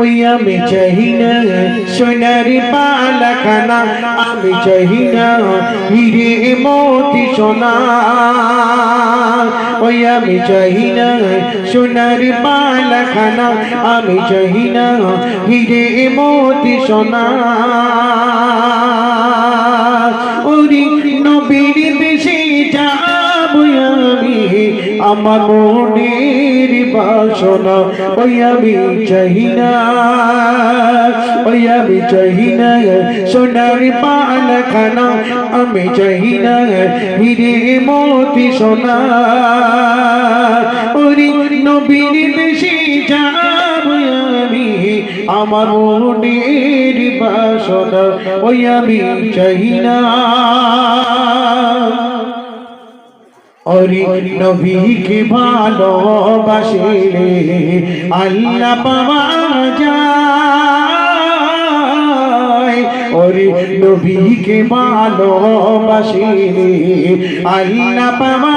ওই আমি চাহি না সোনার পালাখানা আমি চাহি না হিরে মোতি সোনা। ওই আমি চাহি না সোনার পালাখানা আমি চাহি না হিরে মোতি সোনা। ওরি নবীর দেশে যাব আমি আমার মনের বাসনা ওই আমি চাহি না, ওই আমি চাহি না সোনার পালখানা আমি চাহি না হিরে মতি সোনা, ওরি নবীর দেশে যাব আমি। আমার মনের বাসনা, ওই আমি চাহি না। অরি নবীকে ভালোবাসিলে আল্লাহ পাওয়া যায়। অরি নবীকে ভালোবাসিলে আল্লাহ পাওয়া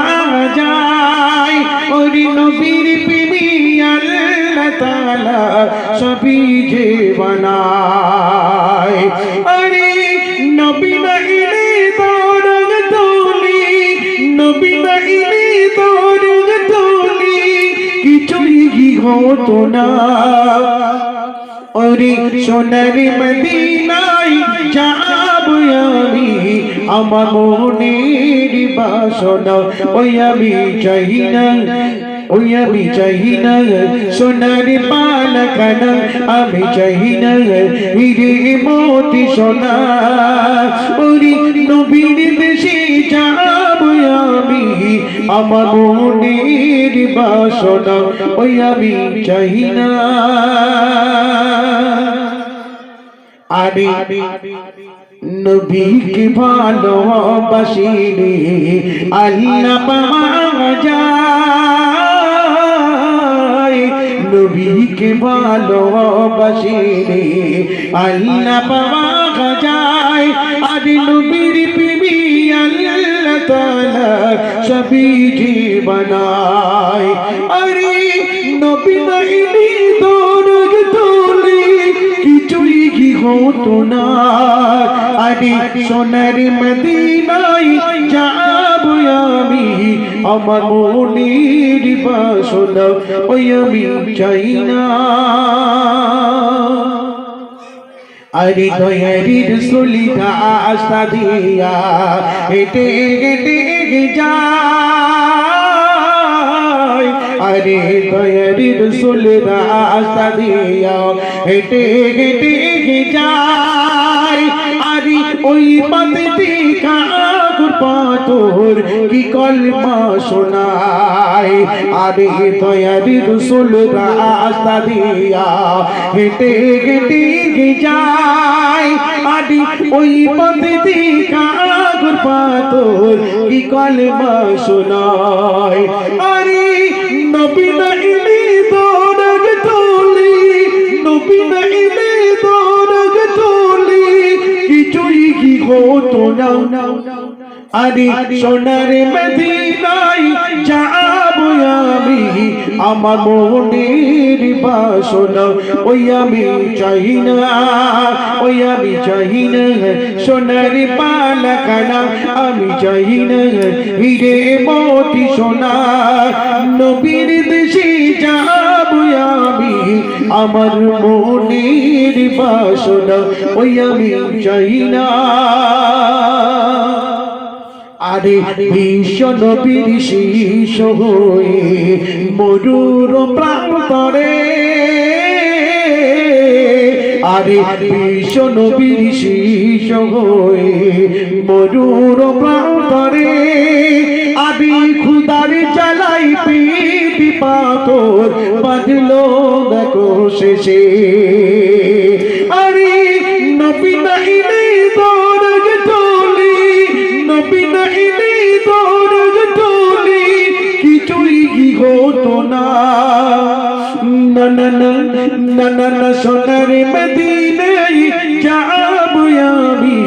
যায়। অরি নবীর প্রেমী আল্লাহ তাআলা সবই যে হতো না। ওরে সোনার মদিনায় যাব আমি, আমার মনের বাসনা। ওই আমি চাই না, ওই আমি চাই না। সোনার পালখানা আমি চাই না। হিরে মোতি সোনা। ওরে নবীর দেশে আমি আমার মনের বাসনা, ওই আমি চাই না। আরে নবীকে ভালোবাসিলে আল্লাহ পাওয়া যায়। নবীকে ভালোবাসিলে আল্লাহ পাওয়া যায়। আরে নবীর প্রেমী তাআলা সবই যে বানায় আরে নবী নাইলি দরগ তোলে, কিছুই কি হতো না। আরে সোনার মদিনায় যাব আমি, আমার মনের বাসনা ওই আমি চাই না। আরে দয়ারির সলিতা আশা দিয়া হেঁটে হেঁটে যায় আরে দয়ারির সলিতা আশা দিয়া হেঁটে হেঁটে যায় আরে ওই পথে কাকুর পাথর কি কলমা শোনায়? আরে দয়ারির সলিতা আশা দিয়া হেঁটে হেঁটে যায়। আরে ওই পথে কাকুর পাথর কি কলমা শোনায়? আরে নবী নাইলে দরগ তোলি, নবী নাইলে দরগ তোলি। কিছুই কি হতো না? আরে সোনার মদিনায় যাব আমি। আমার মনের বাসনা, ওই আমি চাই না, ওই আমি চাই না। সোনার পালাকানা আমি চাই না। হিরে মতি সোনা, নবীর দেশে যাব আমি। আমার মনের বাসনা, ওই আমি চাই না। আরে বিশ্ব নবীর শীষ হয়ে মরুর প্রান্তরে আরে বিশ্ব নবীর শীষ হয়ে মরুর প্রান্তরে আবি খুদার চালাই পিপি পাথর বাজলো দেখো শেষে। দরগ তোলি কিছুই কি হতো না। না না না না না না, সোনার মদিনায় যাব আমি।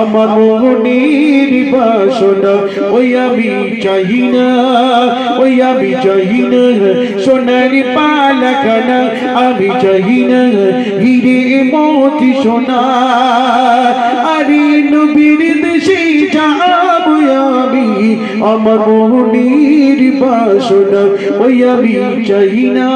আমার মনের বাসনা, ওই আমি চাই না, ওই আমি চাই না। সোনার পালাখানা আমি চাই না, হিরে মতি সোনা। আমার মনের বাসনা ওই আমি চাই না।